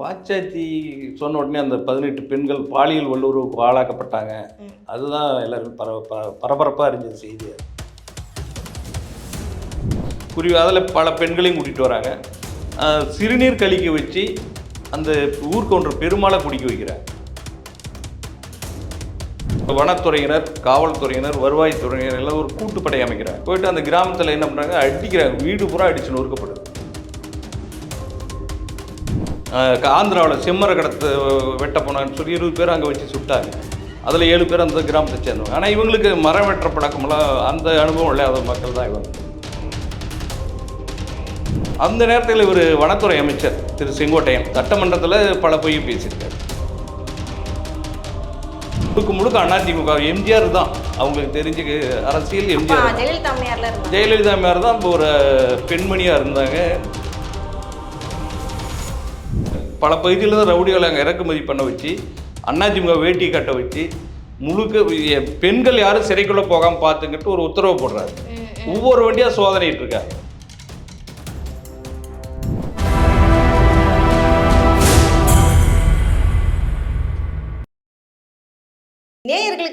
வாச்சாத்தி சொன்ன உடனே அந்த பதினெட்டு பெண்கள் பாலியல் வல்லுறவுக்கு ஆளாக்கப்பட்டாங்க. அதுதான் எல்லாரும் பர ப- பரபரப்பா இருந்தது செய்தி. குறி அதில் பல பெண்களையும் கூட்டிகிட்டு வராங்க. சிறுநீர் கழிக்க வச்சு அந்த ஊருக்கு ஒன்று பெருமாளை குடிக்க வைக்கிறாங்க. இப்ப வனத்துறையினர் காவல்துறையினர் வருவாய்த்துறையினர் எல்லாம் ஒரு கூட்டுப்படை அமைக்கிறாங்க. போயிட்டு அந்த கிராமத்தில் என்ன பண்ணுறாங்க அடிக்கிறாங்க. வீடு பூரா அடிச்சு நொறுக்கப்படுது ஆந்திராவில் செம்மர கடத்து வெட்ட போனான்னு சொல்லி இருபது பேர் அங்கே வச்சு சுட்டாங்க. அதில் ஏழு பேர் அந்த கிராமத்தை சேர்ந்தவங்க. ஆனால் இவங்களுக்கு மரம் வெட்டுற பழக்கமெல்லாம் அந்த அனுபவம் இல்லாத மக்கள் தான் இவங்க. அந்த நேரத்தில் இவர் வனத்துறை அமைச்சர் திரு செங்கோட்டையன் சட்டமன்றத்தில் பல பொய் பேசியிருக்காரு. முழுக்க முழுக்க அதிமுக எம்ஜிஆர் தான். அவங்களுக்கு தெரிஞ்சு அரசியல் எம்ஜிஆர். ஜெயலலிதா மேலே தான் இப்போ ஒரு பெண்மணியாக இருந்தாங்க. பல பகுதியில் தான் ரவுடிகளை அங்கே இறக்குமதி பண்ண வச்சு அதிமுக வேட்டி கட்ட வச்சு முழுக்க பெண்கள் யாரும் சிறைக்குள்ளே போகாமல் பார்த்துக்கிட்டு ஒரு உத்தரவு போடுறாரு. ஒவ்வொரு வண்டியாக சோதனைட்டு இருக்காங்க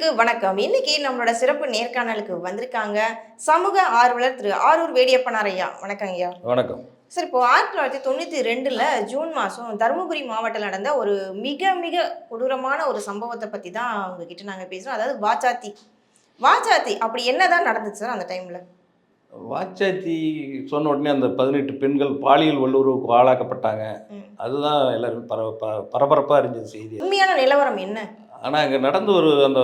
நேயர்களுக்கு வணக்கம். இன்னைக்கு நம்மளோட சிறப்பு நேர்காணலுக்கு வந்திருக்காங்க சமூக ஆர்வலர் திரு ஆரூர் வேடியப்பனார் ஐயா வணக்கம் ஐயா. வணக்கம். சார் இப்போ ஆயிரத்தி தொள்ளாயிரத்தி தொண்ணூற்றி ரெண்டில் ஜூன் மாதம் தருமபுரி மாவட்டத்தில் நடந்த ஒரு மிக மிக கொடூரமான ஒரு சம்பவத்தை பற்றி தான் உங்ககிட்ட நாங்கள் பேசுகிறோம் அதாவது வாச்சாத்தி. வாச்சாத்தி அப்படி என்னதான் நடந்துச்சு சார் அந்த டைமில்? வாச்சாத்தி சொன்ன உடனே அந்த பதினெட்டு பெண்கள் பாலியல் வல்லுறவுக்கு ஆளாக்கப்பட்டாங்க. அதுதான் எல்லாரும் பர பரபரப்பாக இருந்தது செய்தி. உண்மையான நிலவரம் என்ன? ஆனால் அங்கே நடந்த ஒரு அந்த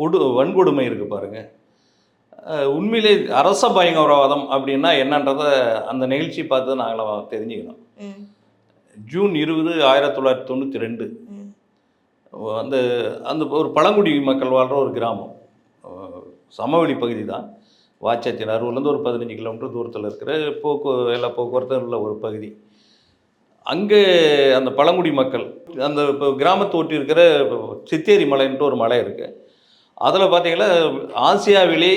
கொடு வன்கொடுமை இருக்குது பாருங்க. அஹ் உண்மையிலே அரச பயங்கரவாதம் அப்படின்னா என்னன்றதை அந்த நிகழ்ச்சி பார்த்து நாங்களாம் தெரிஞ்சுக்கணும். ஜூன் இருபது ஆயிரத்தி தொள்ளாயிரத்தி தொண்ணூற்றி ரெண்டு. அந்த அந்த ஒரு பழங்குடி மக்கள் வாழ்கிற ஒரு கிராமம். சமவெளி பகுதி தான். வாச்சாத்தின் அருவிலேருந்து ஒரு பதினஞ்சு கிலோமீட்டர் தூரத்தில் இருக்கிற போக்கு எல்லா போக்குவரத்தும் உள்ள ஒரு பகுதி. அங்கே அந்த பழங்குடி மக்கள் அந்த இப்போ கிராமத்தை ஒட்டி இருக்கிற சித்தேரி மலைன்ட்டு ஒரு மலை இருக்குது அதில் பார்த்தீங்கன்னா ஆசியாவிலே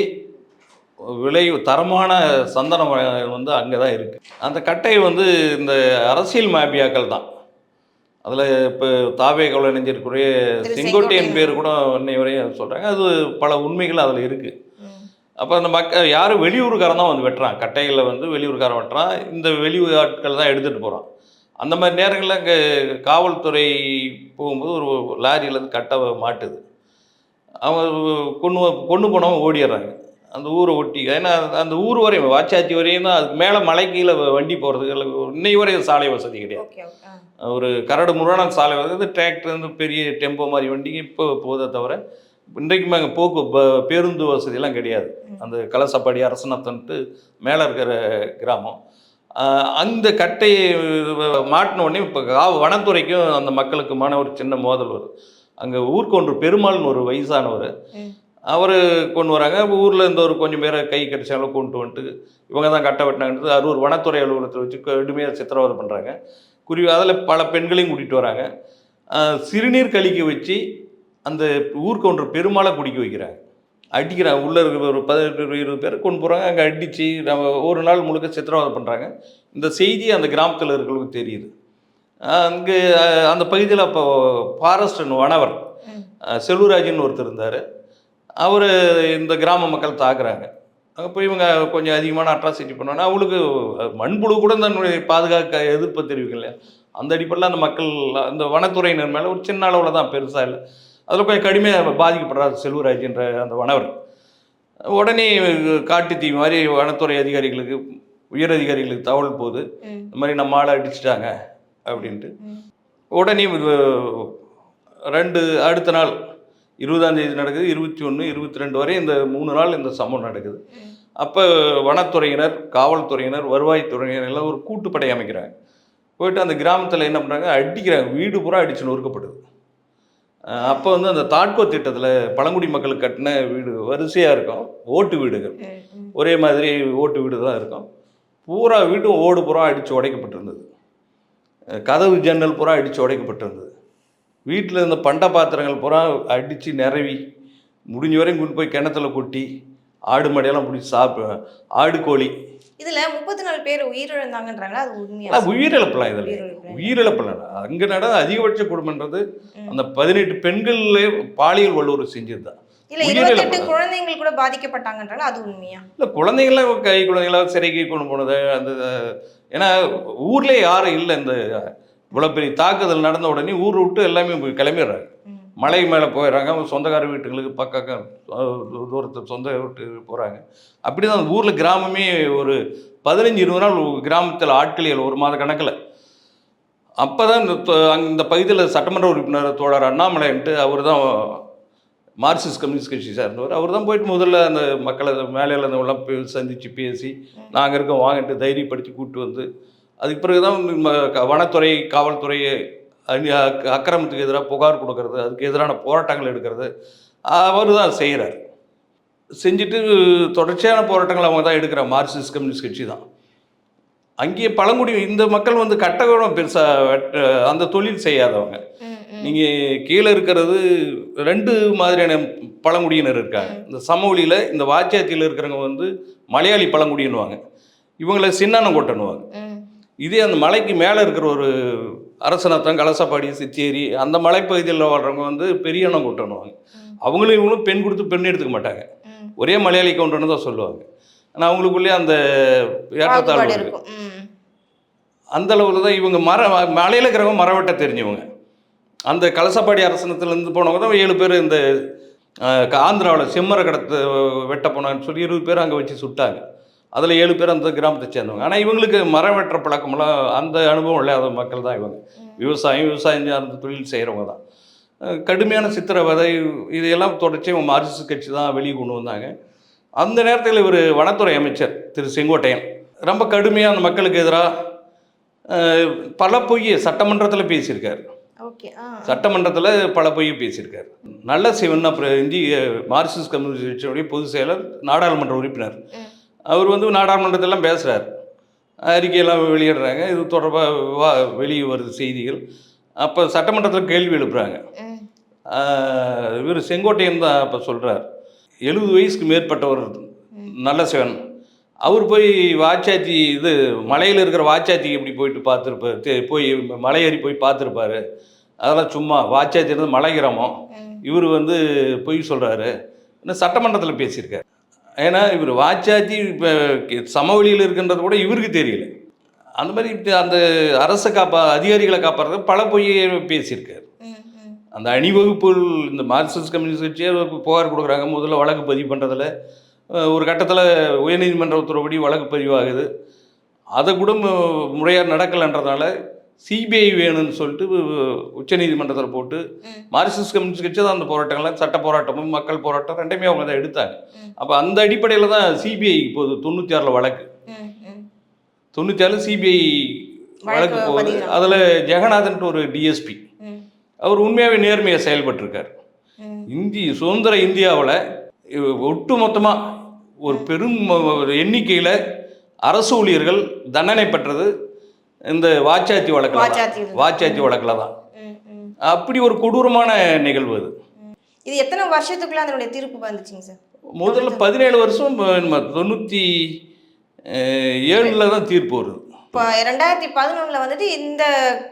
விலை தரமான சந்தனம் வந்து அங்கே தான் இருக்குது அந்த கட்டை வந்து இந்த அரசியல் மாபியாக்கள் தான். அதில் இப்போ தாவே கவலை நெஞ்சிருக்கிற செங்கோட்டையன். பேர் கூட இன்னை வரையும் சொல்கிறாங்க அது பல உண்மைகள் அதில் இருக்குது. அப்போ அந்த மக்கள் யாரும் வெளியூருக்காரன் தான் வந்து வெட்டுறான். கட்டையில் வந்து வெளியூருக்காரன் வெட்டுறான். இந்த வெளியூர் ஆட்கள் தான் எடுத்துகிட்டு போகிறான் அந்த மாதிரி நேரங்களில் இங்கே காவல்துறை போகும்போது ஒரு லாரியிலேருந்து கட்டை மாட்டுது. அவன் கொண்டு கொண்டு போனவன் ஓடிடுறாங்க. அந்த ஊரை ஒட்டி ஏன்னா அந்த ஊர் வரையும் வாச்சாத்தி வரையும் தான் அதுக்கு மேலே மலை கீழே வண்டி போகிறதுக்கு இன்னை வரையும் சாலை வசதி கிடையாது. ஒரு கரடு முரணான சாலை வந்து டிராக்டர் வந்து பெரிய டெம்போ மாதிரி வண்டி இப்போ போதே தவிர இன்றைக்குமே அங்கே போக்கு பேருந்து வசதியெல்லாம் கிடையாது. அந்த கலசப்பாடி அரசனத்தன்ட்டு மேலே இருக்கிற கிராமம். அந்த கட்டையை மாட்டின உடனே இப்போ வனத்துறைக்கும் அந்த மக்களுக்குமான ஒரு சின்ன மோதல் வருது. அங்கே ஊருக்கு ஒன்று பெருமாள்னு ஒரு வயசானவர். அவர் கொண்டு வராங்க. ஊரில் இருந்த ஒரு கொஞ்சம் பேரை கை கடிச்சாலும் கொண்டு வந்துட்டு இவங்க தான் கட்ட வெட்டினாங்கன்றது அரூர் வனத்துறை அலுவலகத்தில் வச்சு கடுமையாக சித்திரவதை பண்ணுறாங்க குறி அதில் பல பெண்களையும் கூட்டிகிட்டு வராங்க. சிறுநீர் கழிக்க வச்சு அந்த ஊருக்கு ஒன்று பெருமாளை குடிக்க வைக்கிறாங்க. அடிக்கிறாங்க. உள்ளே இருக்கிற ஒரு பதினெட்டு இருபது பேர் கொண்டு போகிறாங்க அங்கே அடித்து நம்ம ஒரு நாள் முழுக்க சித்திரவதை பண்ணுறாங்க இந்த செய்தி அந்த கிராமத்தில் இருக்கிறவங்களுக்கு தெரியுது. அங்கே அந்த பகுதியில் அப்போ ஃபாரஸ்ட் வனவர் செல்வராஜன் ஒருத்தர் இருந்தார். அவர் இந்த கிராம மக்கள் தாக்குறாங்க. அங்கே போய் இவங்க கொஞ்சம் அதிகமான அட்ராசிட்டி பண்ணோன்னா அவங்களுக்கு மண்புழு கூட தன்னுடைய பாதுகாக்க எதிர்ப்பு தெரிவிக்கல. இல்லையா அந்த அடிப்படையில் அந்த மக்கள் அந்த வனத்துறையினர் மேலே ஒரு சின்ன அளவில் தான் பெருசாக இல்லை. அதில் கொஞ்சம் கடுமையாக பாதிக்கப்படுறார் செல்வராஜ்ன்ற அந்த வனவர். உடனே காட்டு தீ மாதிரி வனத்துறை அதிகாரிகளுக்கு உயர் அதிகாரிகளுக்கு தகவல் போகுது. இந்த மாதிரி நம்ம ஆளை அடிச்சிட்டாங்க அப்படின்ட்டு. உடனே ரெண்டு அடுத்த நாள் இருபதாம் தேதி நடக்குது. இருபத்தி ஒன்று இருபத்தி ரெண்டு வரை இந்த மூணு நாள் இந்த சம்பவம் நடக்குது. அப்போ வனத்துறையினர் காவல்துறையினர் வருவாய்த்துறையினர் எல்லாம் ஒரு கூட்டுப்படை அமைக்கிறாங்க. போயிட்டு அந்த கிராமத்தில் என்ன பண்ணுறாங்க அடிக்கிறாங்க. வீடு பூரா அடிச்சு நொறுக்கப்படுது. அப்போ வந்து அந்த தாட்கோ திட்டத்தில் பழங்குடி மக்களுக்கு கட்டின வீடு வரிசையாக இருக்கும். ஓட்டு வீடுகள். ஒரே மாதிரி ஓட்டு வீடு தான் இருக்கும். பூரா வீடும் ஓடு பூரா அடித்து உடைக்கப்பட்டிருந்தது. கதவு ஜன்னல் பூரா அடித்து உடைக்கப்பட்டிருந்தது. வீட்டில் இருந்த பண்ட பாத்திரங்கள் பூரா அடித்து நிரவி முடிஞ்ச வரையும் கொண்டு போய் கிணத்துல கொட்டி ஆடு மாடையெல்லாம் பிடிச்சி சாப்பிடு ஆடு கோழி இதுல முப்பத்தி நாலு பேர் உயிரிழந்தாங்கன்றாங்களா? அது உண்மையா? ஆனால் உயிரிழப்பலாம் இதில் உயிரிழப்பு. உயிரிழப்பலாம் அங்கே நடந்த அதிகபட்ச குடும்பன்றது அந்த பதினெட்டு பெண்களே பாலியல் வல்லுறவு செஞ்சது தான் இல்ல இருபத்தெட்டு கூட பாதிக்கப்பட்டாங்கன்றாங்களா? அது உண்மையா? இல்லை கை குழந்தைங்களாம் சிறைக்கு கொண்டு போனது அந்த ஏன்னா ஊர்லேயே யாரும் இல்லை இந்த இவ்வளோ பெரிய தாக்குதல் நடந்த உடனே ஊர் விட்டு எல்லாமே கிளம்பிடுறாங்க. மலை மேலே போயிடுறாங்க. சொந்தக்கார வீட்டுங்களுக்கு பக்கம் தூரத்து சொந்த வீட்டுக்கு போகிறாங்க அப்படி தான் அந்த ஊரில் கிராமமே ஒரு பதினஞ்சு இருபது நாள் கிராமத்தில் ஆட்களியல் ஒரு மாத கணக்கில். அப்போ தான் இந்த தொ- இந்த பகுதியில் சட்டமன்ற உறுப்பினர் தோழர் அண்ணாமலைன்ட்டு அவர் தான் மார்க்சிஸ்ட் கம்யூனிஸ்ட் கட்சி சார்ந்தவர். அவர் தான் போயிட்டு முதல்ல அந்த மக்களை மேலையில் இருந்தவங்களாம் போய் சந்தித்து பேசி நாங்கள் இருக்கோம் வாங்கிட்டு தைரியப்படுத்தி கூப்பிட்டு வந்து அதுக்கு பிறகு தான் வனத்துறை காவல்துறை அக்கிரமத்துக்கு எதிராக புகார் கொடுக்கறது அதுக்கு எதிரான போராட்டங்கள் எடுக்கிறது அவர் தான் செய்கிறார் செஞ்சுட்டு தொடர்ச்சியான போராட்டங்கள் அவங்க தான் எடுக்கிற மார்க்சிஸ்ட் கம்யூனிஸ்ட் கட்சி தான். அங்கேயே பழங்குடி இந்த மக்கள் வந்து கட்டகம் பெருசாக அந்த தொழில் செய்யாதவங்க. நீங்கள் கீழே இருக்கிறது ரெண்டு மாதிரியான பழங்குடியினர் இருக்காங்க. இந்த சமவெளியில் இந்த வாச்சியாத்தியில் இருக்கிறவங்க வந்து மலையாளி பழங்குடின்னுவாங்க. இவங்களை சின்னானம் கொட்டணுவாங்க. இதே அந்த மலைக்கு மேலே இருக்கிற ஒரு அரசனத்தம் கலசப்பாடி சிச்சேரி அந்த மலைப்பகுதியில் வாழ்கிறவங்க வந்து பெரியண்ணம் கொட்டணுவாங்க ம். அவங்களும் இவங்களும் பெண் கொடுத்து பெண் எடுத்துக்க மாட்டாங்க. ஒரே மலையாளி கவுண்டர்னு தான் சொல்லுவாங்க ஆனால் அவங்களுக்குள்ளேயே அந்த ஏற்றத்தாழ்வு இருக்கு. அந்த அளவில் தான் இவங்க மர மலையில் இருக்கிறவங்க மரம் வெட்ட தெரிஞ்சவங்க அந்த கலசப்பாடி அரசனத்துலேருந்து போனவங்க தான் ஏழு பேர் இந்த ஆந்திராவில் செம்மர கடத்து வெட்ட போனான்னு சொல்லி இருபது பேர் அங்கே வச்சு சுட்டாங்க அதில் ஏழு பேர் அந்த கிராமத்தை சேர்ந்தவங்க. ஆனால் இவங்களுக்கு மரம் வெட்டுற பழக்கமெல்லாம் அந்த அனுபவம் இல்லாத மக்கள் தான் இவங்க. விவசாயம் விவசாயம் சார்ந்த தொழில் செய்கிறவங்க தான். கடுமையான சித்திரவதை இதையெல்லாம் தொடர்ச்சி இவங்க மார்க்சிஸ்ட் கட்சி தான் வெளியே கொண்டு வந்தாங்க. அந்த நேரத்தில் இவர் வனத்துறை அமைச்சர் திரு செங்கோட்டையன். ரொம்ப கடுமையாக அந்த மக்களுக்கு எதிராக பல பொய்யை சட்டமன்றத்தில் பேசியிருக்கார். சட்டமன்றத்தில் பல பொய்யை பேசியிருக்கார். நல்ல சிவன் அப்புறம் இந்திய மார்க்சிஸ்ட் கம்யூனிஸ்ட் கட்சியுடைய பொதுச் செயலர் நாடாளுமன்ற உறுப்பினர். அவர் வந்து நாடாளுமன்றத்திலாம் பேசுகிறார் அறிக்கையெல்லாம் வெளியிடுறாங்க. இது தொடர்பாக வா வெளியே வருது செய்திகள். அப்போ சட்டமன்றத்தில் கேள்வி எழுப்புறாங்க. இவர் செங்கோட்டையன் தான் இப்போ சொல்கிறார் எழுபது வயசுக்கு மேற்பட்டவர் நல்ல சிவன். அவர் போய் வாச்சாத்தி இது மலையில் இருக்கிற வாச்சாத்திக்கு இப்படி போயிட்டு பார்த்துருப்பார்? போய் மலை ஏறி போய் பார்த்துருப்பாரு. அதெல்லாம் சும்மா வாச்சாத்தி இருந்து மலை கிராமம். இவர் வந்து பொய் சொல்கிறாரு இன்னும் சட்டமன்றத்தில் பேசியிருக்காரு. ஏன்னா இவர் வாச்சாத்தி இப்போ சமவெளியில் இருக்கின்றது கூட இவருக்கு தெரியல. அந்த மாதிரி அந்த அரசை காப்பா அதிகாரிகளை காப்பாடுறது பல பொய்யை பேசியிருக்காரு. அந்த அணிவகுப்புகள் இந்த மார்க்சிஸ்ட் கம்யூனிஸ்ட் கட்சியே புகார் கொடுக்குறாங்க. முதல்ல வழக்கு பதிவு பண்ணுறதுல ஒரு கட்டத்தில் உயர்நீதிமன்ற உத்தரவுப்படி வழக்கு பதிவாகுது. அதை கூட முறையாக நடக்கலைன்றதுனால சிபிஐ வேணும்னு சொல்லிட்டு உச்சநீதிமன்றத்தில் போட்டு. மார்க்சிஸ்ட் கம்யூனிஸ்ட் கட்சி தான் அந்த போராட்டங்கள்லாம் சட்ட போராட்டமும் மக்கள் போராட்டம் ரெண்டுமே அவங்க தான் எடுத்தாங்க. அப்போ அந்த அடிப்படையில் தான் சிபிஐ இப்போது தொண்ணூற்றி ஆறில் வழக்கு. தொண்ணூற்றி ஆறில் சிபிஐ வழக்கு போகுது. அதில் ஜெகநாதன்ட்டு ஒரு டிஎஸ்பி. அவர் உண்மையாகவே நேர்மையாக செயல்பட்டிருக்கார். இந்தி சுதந்திர இந்தியாவில் ஒட்டு மொத்தமாக ஒரு பெரும் எண்ணிக்கையில் அரசு ஊழியர்கள் தண்டனை பெற்றது இந்த வாச்சாத்தி வழக்கில் வாச்சாத்தி வழக்கில். தான். அப்படி ஒரு கொடூரமான நிகழ்வு அது. இது எத்தனை வருஷத்துக்குள்ள அதனுடைய தீர்ப்பு வந்துச்சுங்க சார்? முதல்ல பதினேழு வருஷம் தொண்ணூற்றி ஏழில் தான் தீர்ப்பு வருது. இப்போ ரெண்டாயிரத்தி பதினொன்றில் வந்துட்டு இந்த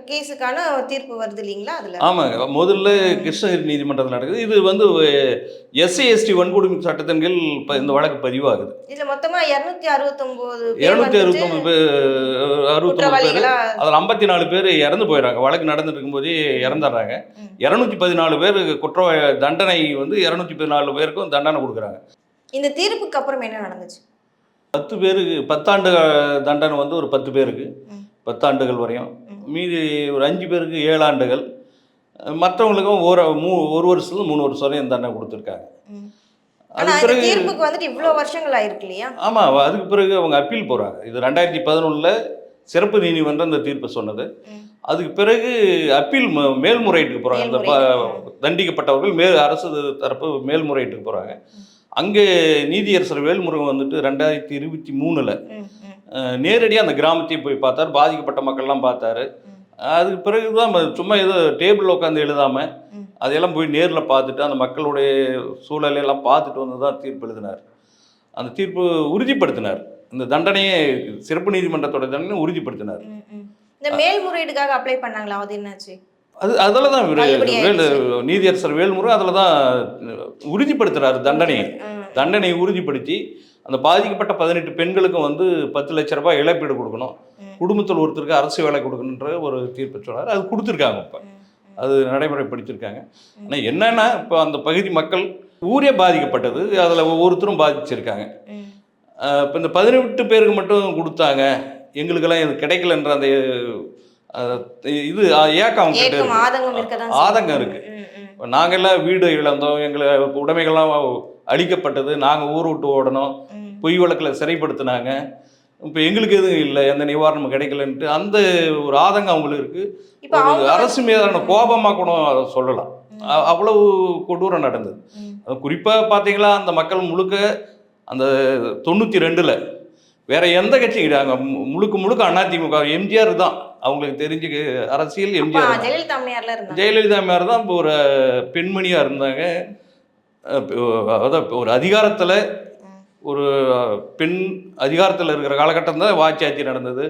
கேஸுக்கான தீர்ப்பு வருது இல்லைங்களா அதில்? ஆமாங்க. முதல்ல கிருஷ்ணகிரி நீதிமன்றத்தில் நடக்குது. இது வந்து எஸ்சி எஸ்டி வன்கொடுமை சட்டத்தின் கீழ் இப்ப இந்த வழக்கு பதிவாகுது. இதில் மொத்தமாக இரநூத்தி அறுபத்தொம்போது இரநூத்தி அறுபத்தொம்பது அறுபத்தொம்பது பேர் அதில் ஐம்பத்தி நாலு பேர் இறந்து போயிடுறாங்க வழக்கு நடந்துட்டு இருக்கும்போதே இறந்துடுறாங்க. இரநூத்தி பதினாலு பேர் குற்ற தண்டனை வந்து இரநூத்தி பதினாலு பேருக்கும் தண்டனை கொடுக்குறாங்க. இந்த தீர்ப்புக்கு அப்புறம் என்ன நடந்துச்சு? பத்து பேருக்கு பத்தாண்டு தண்டனை வந்து ஒரு பத்து பேருக்கு. பத்தாண்டுகள் வரையும். மீதி ஒரு அஞ்சு பேருக்கு ஏழு ஆண்டுகள் மற்றவங்களுக்கும் ஒரு மூ ஒரு வருஷத்துல மூணு வருஷம் வரையும் தண்டனை கொடுத்துருக்காங்க ம். அது ஆனா இந்த பிறகு வந்துட்டு இவ்வளோ வருஷங்கள் ஆயிருக்கு இல்லையா ஆமாம் அதுக்கு பிறகு அவங்க அப்பீல் போகிறாங்க இது ரெண்டாயிரத்தி பதினொன்றில் சிறப்பு நீதிமன்றம் இந்த தீர்ப்பை சொன்னது. அதுக்கு பிறகு அப்பீல் மேல்முறையீட்டுக்கு போகிறாங்க இந்த. தண்டிக்கப்பட்டவர்கள் மேல் அரசு தரப்பு மேல்முறையீட்டுக்கு போகிறாங்க அங்கே நீதியரசர் வேல்முருகன் வந்துட்டு ரெண்டாயிரத்தி இருபத்தி மூணில் நேரடியாக அந்த கிராமத்தையும் போய் பார்த்தார். பாதிக்கப்பட்ட மக்கள்லாம் பார்த்தாரு. அதுக்கு பிறகு தான் சும்மா ஏதோ டேபிளில் உட்காந்து எழுதாமல் அதையெல்லாம் போய் நேரில் பார்த்துட்டு அந்த மக்களுடைய சூழலையெல்லாம் பார்த்துட்டு வந்து தான் தீர்ப்பு எழுதினார். அந்த தீர்ப்பு உறுதிப்படுத்தினார். இந்த தண்டனையை சிறப்பு நீதிமன்றத்தோட தண்டனை உறுதிப்படுத்தினார். இந்த மேல்முறையீடுக்காக அப்ளை பண்ணாங்களா? அது என்னாச்சு? அது அதில் தான் வேலு. நீதியரசர் வேல்முருகன் அதில் தான் உறுதிப்படுத்துறாரு தண்டனையை தண்டனையை உறுதிப்படுத்தி அந்த பாதிக்கப்பட்ட பதினெட்டு பெண்களுக்கும் வந்து பத்து லட்ச ரூபாய் இழப்பீடு கொடுக்கணும். குடும்பத்தில் ஒருத்தருக்கு அரசு வேலை கொடுக்கணுன்ற ஒரு தீர்ப்பு சொன்னார் அது கொடுத்துருக்காங்க இப்போ. அது நடைமுறைப்படுத்தியிருக்காங்க ஆனால் என்னன்னா இப்போ அந்த பகுதி மக்கள் ஊரே பாதிக்கப்பட்டது. அதில் ஒவ்வொருத்தரும் பாதிச்சிருக்காங்க. இப்போ இந்த பதினெட்டு பேருக்கு மட்டும் கொடுத்தாங்க. எங்களுக்கெல்லாம் இது கிடைக்கலன்ற அந்த இது ஏக்கம். ஆதங்கம் இருக்கு. நாங்கெல்லாம் வீடு இழந்தோம் எங்களை உடைமைகள்லாம் அழிக்கப்பட்டது நாங்கள் ஊர் விட்டு ஓடணும் பொய் வழக்கில் சிறைப்படுத்தினாங்க. இப்போ எங்களுக்கு எதுவும் இல்லை எந்த நிவாரணமும் கிடைக்கலன்ட்டு அந்த ஒரு ஆதங்கம் அவங்களுக்கு இருக்கு. இப்ப ஒரு அரசு மீதான கோபமாக கூட அதை சொல்லலாம். அவ்வளவு கொடூரம் நடந்தது. குறிப்பாக பார்த்தீங்களா அந்த மக்கள் முழுக்க அந்த தொண்ணூற்றி ரெண்டில் வேற எந்த கட்சியும் கிடையாது. முழுக்க முழுக்க அதிமுக எம்ஜிஆர் தான். அவங்களுக்கு தெரிஞ்சு அரசியல் எம்ஜிஆர். ஜெயலலிதா அம்மையார்ல இருந்தாங்க ஜெயலலிதா மாதிரி தான் இப்போ ஒரு பெண்மணியாக இருந்தாங்க அதான் ஒரு அதிகாரத்தில். ஒரு பெண் அதிகாரத்தில் இருக்கிற காலகட்டம் தான் வாட்சியாட்சி நடந்தது.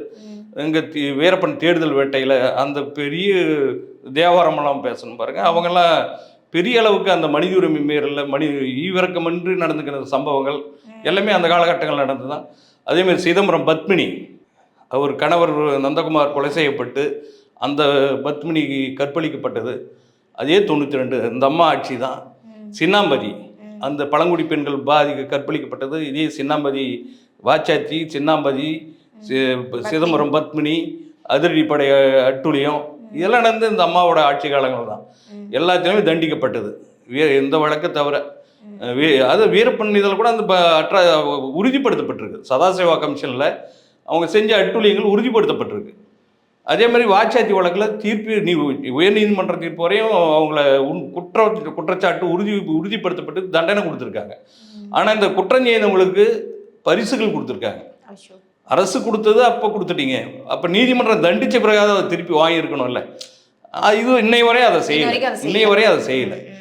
இங்கே வீரப்பன் தேடுதல் வேட்டையில் அந்த பெரிய தேவாரமெல்லாம் பேசணும் பாருங்க அவங்கெல்லாம் பெரிய அளவுக்கு அந்த மனித உரிமை மீறலில் மனி ஈவிரக்கமின்றி நடந்துக்கிற சம்பவங்கள் எல்லாமே அந்த காலகட்டங்கள் நடந்து தான் அதேமாதிரி சிதம்பரம் பத்மினி அவர் கணவர் நந்தகுமார் கொலை செய்யப்பட்டு அந்த பத்மினி கற்பழிக்கப்பட்டது. அதே தொண்ணூற்றி ரெண்டு இந்த அம்மா ஆட்சி தான். சின்னாம்பதி. அந்த பழங்குடி பெண்கள் பாதி கற்பழிக்கப்பட்டது. இதே சின்னாம்பதி வாச்சாச்சி சின்னாம்பதி சி- சிதம்பரம் பத்மினி அதிரடிப்படை அட்டுழியம் இதெல்லாம் நடந்து இந்த அம்மாவோட ஆட்சி காலங்கள் தான். எல்லாத்திலுமே தண்டிக்கப்பட்டது. எந்த வழக்கு தவிர வே அது வீரப்பன் இதில் கூட அந்த அற்ற உறுதிப்படுத்தப்பட்டிருக்கு. சதாசிவா கமிஷனில் அவங்க செஞ்ச அட்டுழியங்கள் உறுதிப்படுத்தப்பட்டிருக்கு. அதே மாதிரி வாச்சாத்தி வழக்கில் தீர்ப்பு நீ உயர்நீதிமன்ற தீர்ப்பு வரையும் அவங்கள உன் குற்ற குற்றச்சாட்டு உறுதி உறுதிப்படுத்தப்பட்டு தண்டனை கொடுத்துருக்காங்க. ஆனால் இந்த குற்றம் செய்தவங்களுக்கு பரிசுகள் கொடுத்துருக்காங்க. அரசு கொடுத்தது அப்போ கொடுத்துட்டீங்க. அப்போ நீதிமன்றம் தண்டிச்ச பிறகாவது அதை திருப்பி வாங்கியிருக்கணும்ல. இது இன்னை வரையும் அதை செய்யல. இன்னை வரையும் அதை செய்யல.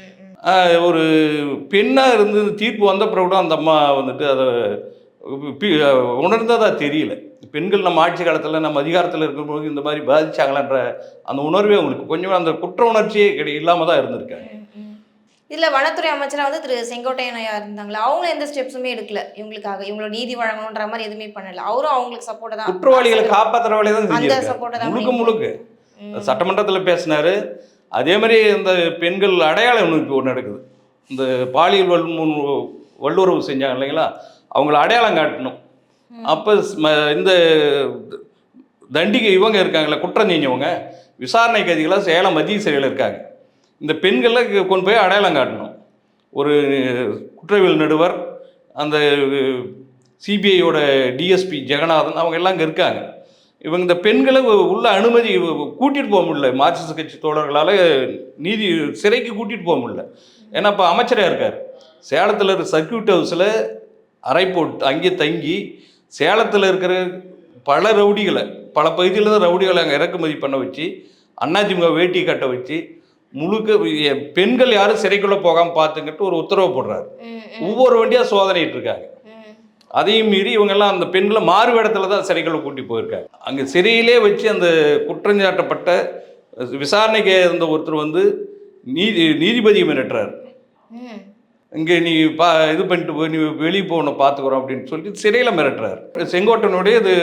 ஒரு பெண்ணாக இருந்து தீர்ப்பு வந்த பிறகு கூட அந்த அம்மா வந்துட்டு அதை பி- உணர்ந்ததா தெரியல. பெண்கள் நம்ம ஆட்சி காலத்தில் நம்ம அதிகாரத்தில் இருக்கும்போது இந்த மாதிரி பாதிச்சாங்களான்ற அந்த உணர்வே அவங்களுக்கு கொஞ்சம் அந்த குற்ற உணர்ச்சியே கிடை இல்லாமல் தான் இருந்திருக்காங்க. இதுல வனத்துறை அமைச்சரா வந்து திரு செங்கோட்டையன் ஐயா இருந்தாங்களா? அவங்களும் எந்த ஸ்டெப்ஸுமே எடுக்கல இவங்களுக்காக. இவங்களோட நீதி வழங்கணுன்ற மாதிரி எதுவுமே பண்ணல. அவரும் அவங்களுக்கு சப்போர்ட் தான். குற்றவாளிகளை காப்பாற்றுற வேலையை தான் அந்த சப்போர்ட் தான் முழுக்க முழுக்க. சட்டமன்றத்தில் பேசினாரு. அதே மாதிரி இந்த பெண்கள் அடையாள உணர்வு ஒன்று நடக்குது இந்த பாலியல் வல்லுறவு செஞ்சாங்க இல்லைங்களா? அவங்கள அடையாளம் காட்டணும். அப்போ இந்த தண்டிகை இவங்க இருக்காங்களே குற்றம் செஞ்சவங்க விசாரணை கைதிகளாக சேலம் மத்திய சிறையில் இருக்காங்க. இந்த பெண்களை கொண்டு போய் அடையாளம் காட்டணும். ஒரு குற்றவியல் நடுவர் அந்த சிபிஐயோட டிஎஸ்பி ஜெகநாதன் அவங்க எல்லாம் இங்கே இருக்காங்க. இவங்க இந்த பெண்களை உள்ள அனுமதி கூட்டிகிட்டு போக முடியல. மார்க்சிஸ்ட் கட்சி தோழர்களால் நீதி சிறைக்கு கூட்டிகிட்டு போக முடியல. ஏன்னா இப்போ அமைச்சராக இருக்கார். சேலத்தில் இருக்கிற சர்க்கியூட் ஹவுஸில் அறை போட்டு அங்கே தங்கி சேலத்தில் இருக்கிற பல ரவுடிகளை பல பகுதியில் தான் ரவுடிகளை அங்கே இறக்குமதி பண்ண வச்சு அதிமுக வேட்டி கட்ட வச்சு முழுக்க பெண்கள் யாரும் சிறைக்குள்ளே போகாமல் பார்த்துக்கிட்டு ஒரு உத்தரவு போடுறாரு. ஒவ்வொரு வண்டியாக சோதனையிட்டு இருக்காங்க. அதையும் மீறி இவங்கெல்லாம் அந்த பெண்களை மாறு வேடத்தில் தான் சிறைக்குள்ள கூட்டி போயிருக்காங்க. அங்கே சிறையிலே வச்சு அந்த குற்றஞ்சாட்டப்பட்ட விசாரணைக்கு இருந்த ஒருத்தர் வந்து நீதி நீதிபதியை மிரட்டுறாரு. இங்கே நீ பா இது பண்ணிட்டு போய் நீ வெளியே போகணும் பார்த்துக்குறோம் அப்படின்னு சொல்லிட்டு சிறையில் மிரட்டுறாரு. செங்கோட்டனுடைய இது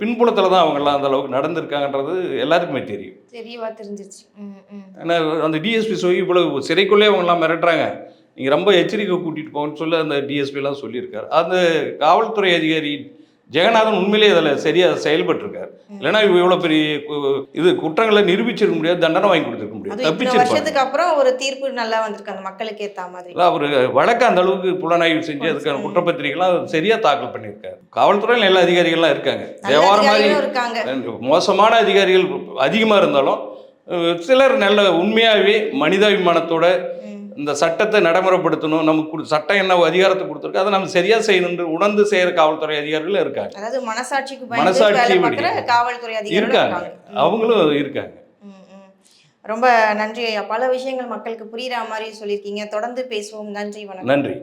பின்புலத்தில் தான் அவங்கெல்லாம் அந்த அளவுக்கு நடந்திருக்காங்கன்றது எல்லாத்துக்குமே தெரியும். தெரியவா ம். ஏன்னா அந்த டிஎஸ்பி சொல்லி இவ்வளவு சிறைக்குள்ளே அவங்கெல்லாம் மிரட்டுறாங்க. நீங்கள் ரொம்ப எச்சரிக்கை கூட்டிகிட்டு போங்கன்னு சொல்லி அந்த டிஎஸ்பிலாம் சொல்லியிருக்காரு. அந்த காவல்துறை அதிகாரி ஜெகநாதன் உண்மையிலேயே அதில் சரியாக செயல்பட்டிருக்காரு. இல்லைன்னா இவ்வளோ பெரிய இது குற்றங்களை நிரூபிச்சிருக்க முடியாது தண்டனை வாங்கி கொடுத்துருக்க முடியாது தப்பிச்சிருப்பாங்க. அப்புறம் ஒரு தீர்ப்பு நல்லா வந்திருக்கு அந்த மக்களுக்கு ஏத்த மாதிரி. அதான் அவர் வழக்கு அந்த அளவுக்கு புலனாய்வு செஞ்சு அதுக்கான. குற்றப்பத்திரிகைலாம் சரியா தாக்கல் பண்ணியிருக்காரு. காவல்துறையில் நல்ல அதிகாரிகள்லாம் இருக்காங்க. தேவாரம் மாதிரி மோசமான அதிகாரிகள் அதிகமாக இருந்தாலும் சிலர் நல்ல உண்மையாகவே மனிதாபிமானத்தோட. இந்த சட்டத்தை நடைமுறைப்படுத்தணும் நமக்கு சட்டம் என்ன அதிகாரத்தை கொடுத்துருக்கு அதை நம்ம சரியா செய்யணும்னு உணர்ந்து செய்யற காவல்துறை அதிகாரிகளும் இருக்காங்க. அதாவது மனசாட்சிக்கு மனசாட்சி காவல்துறை இருக்காங்க. அவங்களும் இருக்காங்க. ரொம்ப நன்றி பல விஷயங்கள் மக்களுக்கு புரியுற மாதிரி சொல்லியிருக்கீங்க. தொடர்ந்து பேசுவோம். நன்றி வணக்கம். நன்றி.